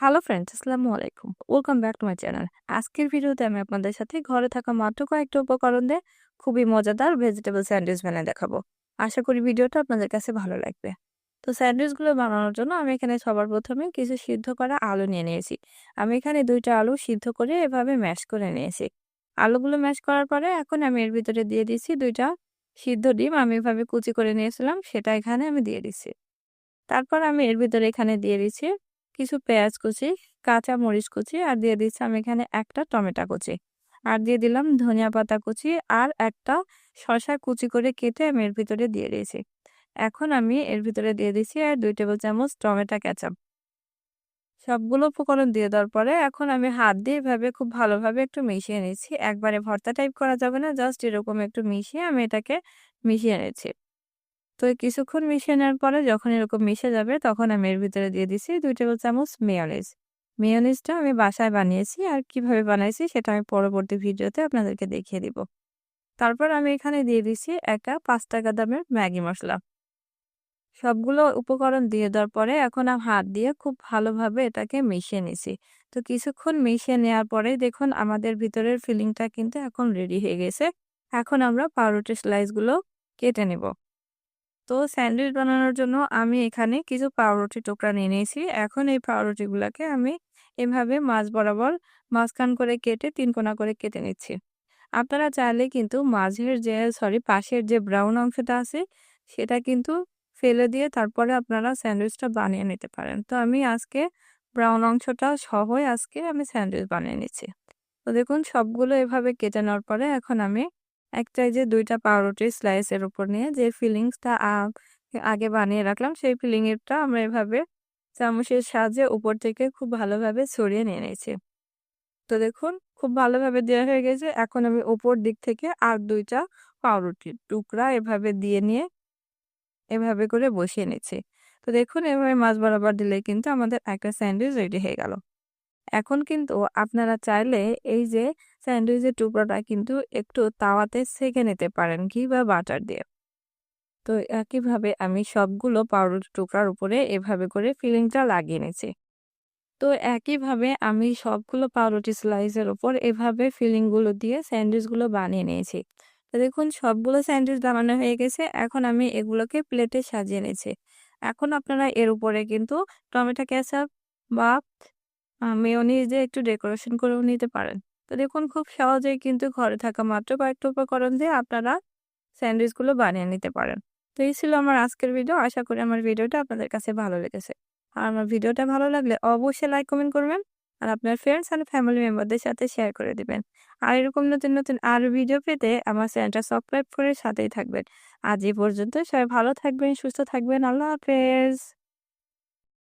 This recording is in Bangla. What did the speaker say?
হ্যালো ফ্রেন্ডস আসসালামু আলাইকুম। Welcome back to my channel আজকের ভিডিওতে আমি আপনাদের সাথে ঘরে থাকা মাত্র কয়েকটা উপকরণ দিয়ে খুবই মজাদার ভেজিটেবল স্যান্ডউইচ বানিয়ে দেখাবো। আশা করি ভিডিওটা আপনাদের কাছে ভালো লাগবে। তো স্যান্ডউইচগুলো বানানোর জন্য আমি এখানে সবার প্রথমে কিছু সিদ্ধ করা আলু নিয়ে নিয়েছি। আমি এখানে দুইটা আলু সিদ্ধ করে এভাবে ম্যাশ করে নিয়েছি। আলুগুলো ম্যাশ করার পরে এখন আমি এর ভিতরে দিয়ে দিচ্ছি দুইটা সিদ্ধ ডিম। আমি এভাবে কুচি করে নিয়েছিলাম, সেটা এখানে আমি দিয়ে দিচ্ছি। তারপর আমি এর ভিতরে এখানে দিয়ে দিচ্ছি কিছু পেঁয়াজ কুচি, কাঁচা মরিচ কুচি আর দিয়ে দিচ্ছি আমি এখানে একটা টমেটো কুচি। আর দিয়ে দিলাম ধনিয়া পাতা কুচি আর একটা শশা কুচি করে কেটে আমি এর ভিতরে দিয়ে দিয়েছি। এখন আমি এর ভিতরে দিয়ে দিচ্ছি আর দুই টেবিল চামচ টমেটো ক্যাচাপ সবগুলো উপকরণ দিয়ে দেওয়ার পরে এখন আমি হাত দিয়ে এভাবে খুব ভালোভাবে একটু মিশিয়ে নিচ্ছি। একবারে ভর্তা টাইপ করা যাবে না, জাস্ট এরকম একটু মিশিয়ে আমি এটাকে মিশিয়ে নিচ্ছি। তো কিছুক্ষণ মিশিয়ে নেওয়ার পরে যখন এরকম মিশে যাবে, তখন আমি এর ভিতরে দিয়ে দিচ্ছি দুই টেবিল চামচ মেয়নিজ। মেয়নিজটা আমি বাসায় বানিয়েছি আর কীভাবে বানাইছি সেটা আমি পরবর্তী ভিডিওতে আপনাদেরকে দেখিয়ে দিব। তারপর আমি এখানে দিয়ে দিচ্ছি একটা পাঁচ টাকা দামের ম্যাগি মশলা। সবগুলো উপকরণ দিয়ে দেওয়ার পরে এখন আমি হাত দিয়ে খুব ভালোভাবে এটাকে মিশিয়ে নিছি। তো কিছুক্ষণ মিশিয়ে নেওয়ার পরে দেখুন আমাদের ভিতরের ফিলিংটা কিন্তু এখন রেডি হয়ে গেছে। এখন আমরা পাউরুটি স্লাইসগুলো কেটে নেব। তো স্যান্ডউইচ বানানোর জন্য আমি এখানে কিছু পাউরুটি টুকরা নিয়ে নিয়েছি। এখন এই পাউরুটিগুলোকে আমি এভাবে মাছ বরাবর মাঝখান করে কেটে তিন কোনা করে কেটে নিচ্ছি। আপনারা চাইলে কিন্তু মাঝের যে, সরি, পাশের যে ব্রাউন অংশটা আছে, সেটা কিন্তু ফেলে দিয়ে তারপরে আপনারা স্যান্ডউইচটা বানিয়ে নিতে পারেন। তো আমি আজকে ব্রাউন অংশটা সহই আজকে আমি স্যান্ডউইচ বানিয়ে নিচ্ছি। তো দেখুন, সবগুলো এভাবে কেটে নেওয়ার পরে এখন আমি একটা যে দুইটা পাউরুটি স্লাইসের উপর নিয়ে যে ফিলিংসটা আগে বানিয়ে রাখলাম, সেই ফিলিংটা আমরা এভাবে চামচের সাহায্যে উপর থেকে খুব ভালোভাবে ছড়িয়ে নিয়ে নিয়েছি। তো দেখুন, খুব ভালোভাবে দেওয়া হয়ে গেছে। এখন আমি উপর দিক থেকে আর দুইটা পাউরুটির টুকরা এভাবে দিয়ে নিয়ে এভাবে করে বসিয়ে নিচ্ছি। তো দেখুন, এভাবে মাছ বরাবর দিলে কিন্তু আমাদের একটা স্যান্ডউইচ রেডি হয়ে গেল। এখন কিন্তু আপনারা চাইলে এই যে স্যান্ডউইচের টুকরোটা কিন্তু একটু তাওয়াতে সেঁকে নিতে পারেন, ঘি বা বাটার দিয়ে। তো একইভাবে আমি সবগুলো পাউরুটি টুকরার উপরে এভাবে করে ফিলিংটা লাগিয়ে নিয়েছি তো একইভাবে আমি সবগুলো পাউরুটি স্লাইসের উপর এভাবে ফিলিংগুলো দিয়ে স্যান্ডউইচগুলো বানিয়ে নিয়েছি। তো দেখুন, সবগুলো স্যান্ডউইচ বানানো হয়ে গেছে, এখন আমি এগুলোকে প্লেটে সাজিয়ে নিয়েছি এখন আপনারা এর উপরে কিন্তু টমেটো, ক্যাচাপ বা মেয়নিজ একটু ডেকোরেশন করেও নিতে পারেন। তো দেখুন, খুব সহজেই কিন্তু ঘরে থাকা মাত্র কয়েকটা উপকরণ দিয়ে আপনারা স্যান্ডউইচগুলো বানিয়ে নিতে পারেন। তো এই ছিল আমার আজকের ভিডিও। আশা করি আমার ভিডিওটা আপনাদের কাছে ভালো লেগেছে। আর আমার ভিডিওটা ভালো লাগলে অবশ্যই লাইক, কমেন্ট করবেন আর আপনার ফ্রেন্ডস আর ফ্যামিলি মেম্বারদের সাথে শেয়ার করে দিবেন। আর এরকম নতুন নতুন আরও ভিডিও পেতে আমার চ্যানেলটা সাবস্ক্রাইব করে সাথেই থাকবেন। আজ এই পর্যন্ত সবাই ভালো থাকবেন, সুস্থ থাকবেন। আল্লাহ হাফেজ।